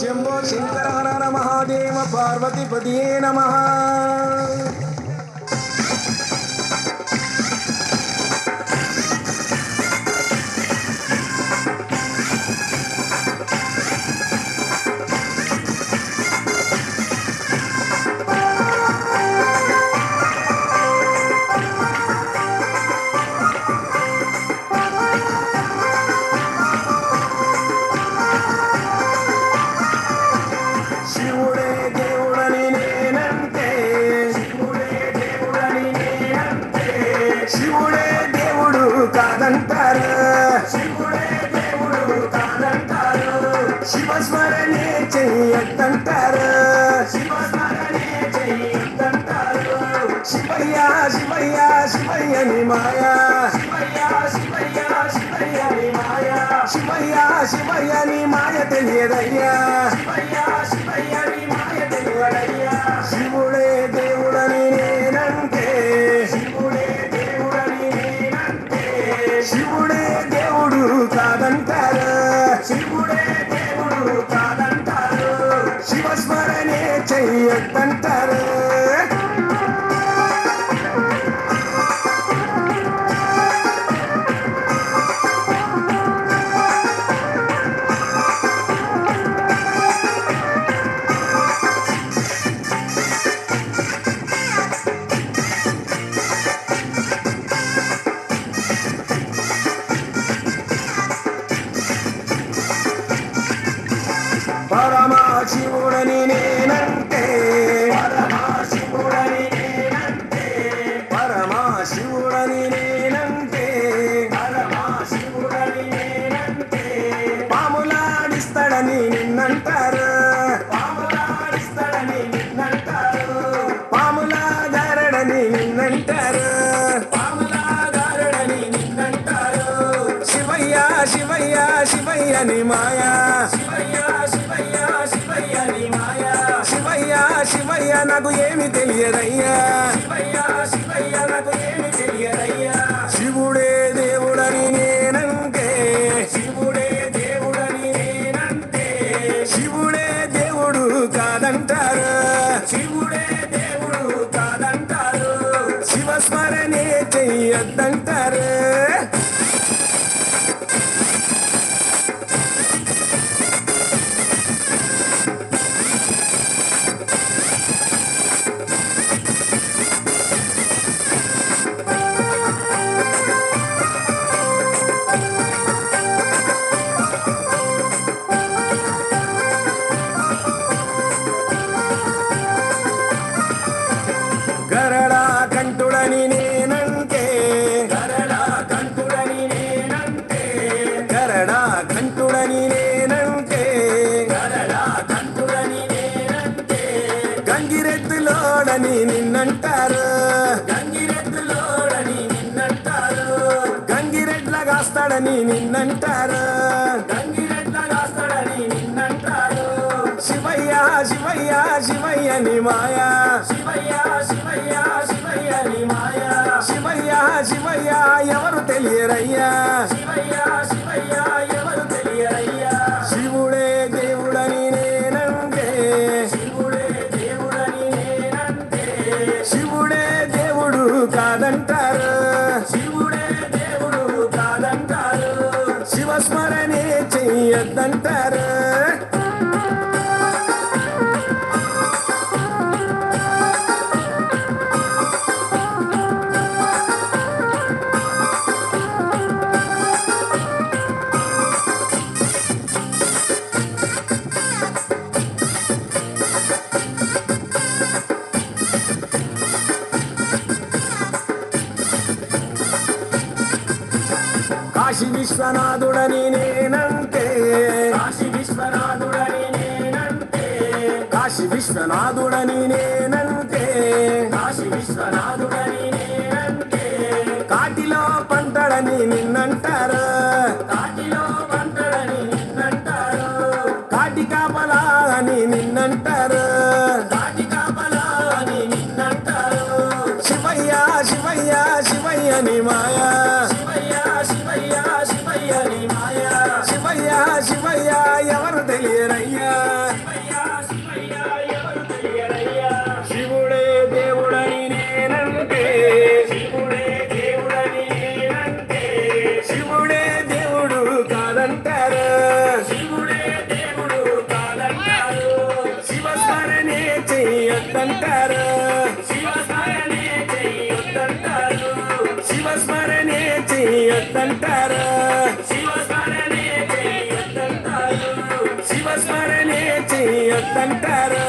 శంభో శంకర హర హర మహాదేవ పార్వతీపతియే నమ. శివయ్య శివయ్యని మాయా. శివయ్య శివయ్య శివయ్యని మాయా. శివయ్య శివయ్యని మాయ తెలియదయ్యా. శివయ్య శివయ్యని మాయ తెలియదయ్యా. శివుడే దేవుడని నేనంటే. శివుడే దేవుడని నేనంటే. శివుడే పరమాశివుడని నేనంటే. పరమాశివుడని నేనంటే. పరమాశివుడని నేనంటే పరమాశివుడని నేనంటే పాములాడిస్తాడని నిన్నంటారు పాములాడిస్తాడని నిన్నంటారు పాములాగారడని నిన్నంటారు. పాములాగారడని నిన్నంటారు. శివయ్య శివయ్య శివయ్యని మాయా నాకు ఏమి తెలియదయ్యా. నాకు ఏమి శివుడే దేవుడని నేనంటే శివుడే దేవుడని నేనంటే శివుడే దేవుడు కాదంటారు శివుడే దేవుడు కాదంటారు. శివస్మరణే చెయ్యొద్దంటారు. గరడా కంటుడని నేనంటే గంగిరెద్దులోడని నిన్నంటారు. గంగిరెద్దులోడని నిన్నంటారు. గంగిరెడ్ల కాస్తాడని నిన్నంటారు. గంగిరెడ్ల కాస్తాడని నిన్నంటారు. శివయ్య శివయ్య శివయ్యని మాయా. శివయ్య శివయ్య శివయ్యని మాయా. శివయ్య శివయ్య ఎవరు తెలియరయ్యా. శివయ్య చెయ్యొద్దంటారు కాశీ విశ్వనాథుడని నేనంటే కాశీ విశ్వనాథుడని నేనంటే కాశీ విశ్వనాథుడని నేనంటే కాటిలో పంటడని నిన్నంటారు. కాటిలో పంటడని నిన్నంటారు. కాటి కాపలా అని నిన్నంటారు. కాటి కాపలా అని నిన్నంటారు. శివయ్యా శివయ్యా శివయ్యని మాయా. శివుడే దేవుడని నేనంటే శివుడే దేవుడని నేనంటే శివుడే దేవుడు కాదంటారు. శివుడే దేవుడు కాదంటారు. శివస్మరణే చెయ్యొద్దంటారు. శివస్మరణే చెయ్యొద్దంటారు. శివస్మరణే చెయ్యొద్దంటారు. శివస్మరణే చెయ్యొద్దంటారు. శివస్మరణే చెయ్యొద్దంటారు.